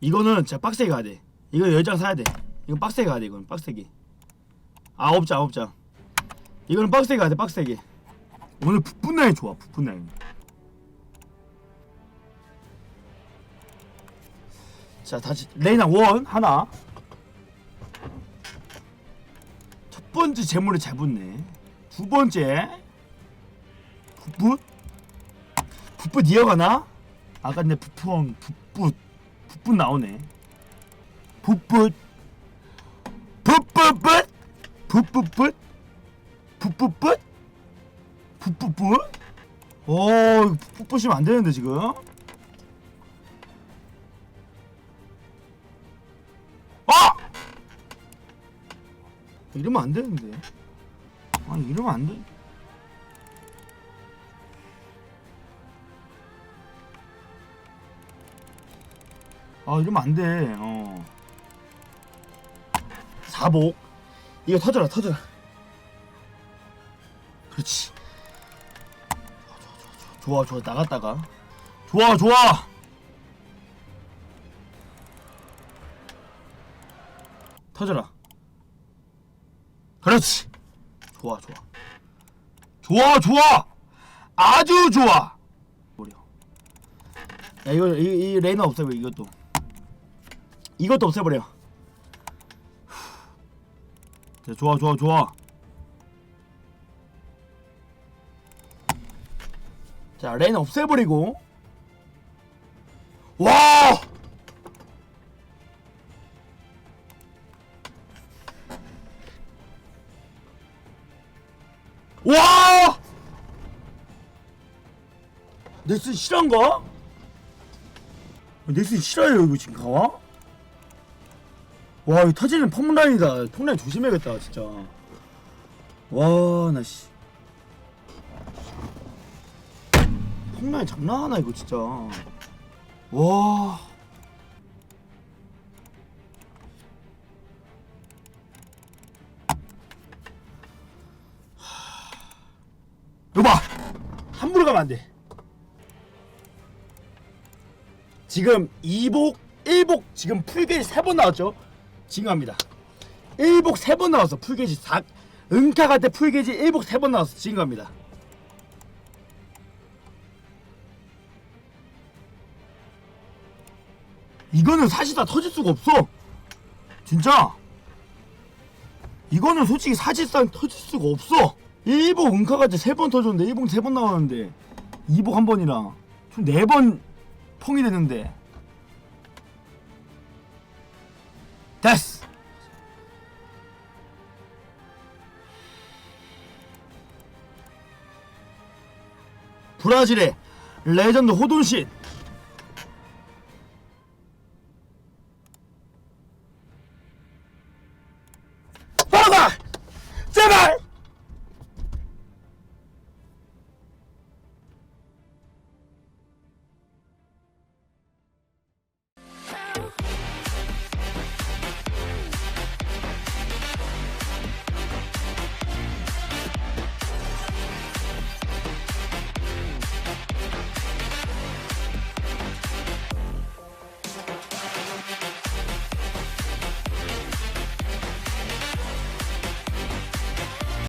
이거는 진짜 빡세게 가야 돼. 이거 열장 사야 돼. 이건 빡세게 가야 돼. 이건 빡세게. 아홉 장 아홉 장. 이거는 빡세게 가야 돼. 빡세게. 오늘 부푼 라인 좋아. 부푼 라인. 자 다시 레이나 원 하나. 첫 번째 재물을 잘 붙네. 두 번째 붓붓 붓붓 이어가나? 아까 내 부푼 붓붓 붓붓 나오네. 붓붓 붓붓붓 붓붓붓 붓붓붓 붓붓붓 오 이거 붓붓이면 안 되는데 지금. 아! 이러면 안 되는데. 아니 이러면 안 돼. 아 이러면 안 돼. 어. 사복. 이거 터져라 터져라. 그렇지. 좋아 좋아 나갔다가. 좋아 좋아. 터져라. 그렇지. 좋아 좋아. 좋아 좋아. 아주 좋아. 야 이거 이, 이 레이너 없애버려 이것도. 이것도 없애버려. 자, 좋아 좋아 좋아. 자 레이너 없애버리고. 와. 와! 넥슨 실한가? 넥슨 실화예요 이거 지금 가와? 와 이거 터지는 펑라인이다. 펑라인 조심해야겠다 진짜. 와 나 씨. 펑라인 장난 하나 이거 진짜. 와. 이거 봐! 함부로 가면 안 돼. 지금 2복 1복 지금 풀게이지 3번 나왔죠 지금 합니다. 1복 3번 나왔어 풀게이지 4 은카 갈때 풀게이지 1복 3번 나왔어 지금 갑니다. 이거는 사실 다 터질 수가 없어. 진짜. 이거는 솔직히 사실상 터질 수가 없어. 1복 은카가 이제 3번 터졌는데 1복 3번 나왔는데 2복 한 번이랑 총 4번 펑이 됐는데 됐어. 브라질의 레전드 호돈신 제발!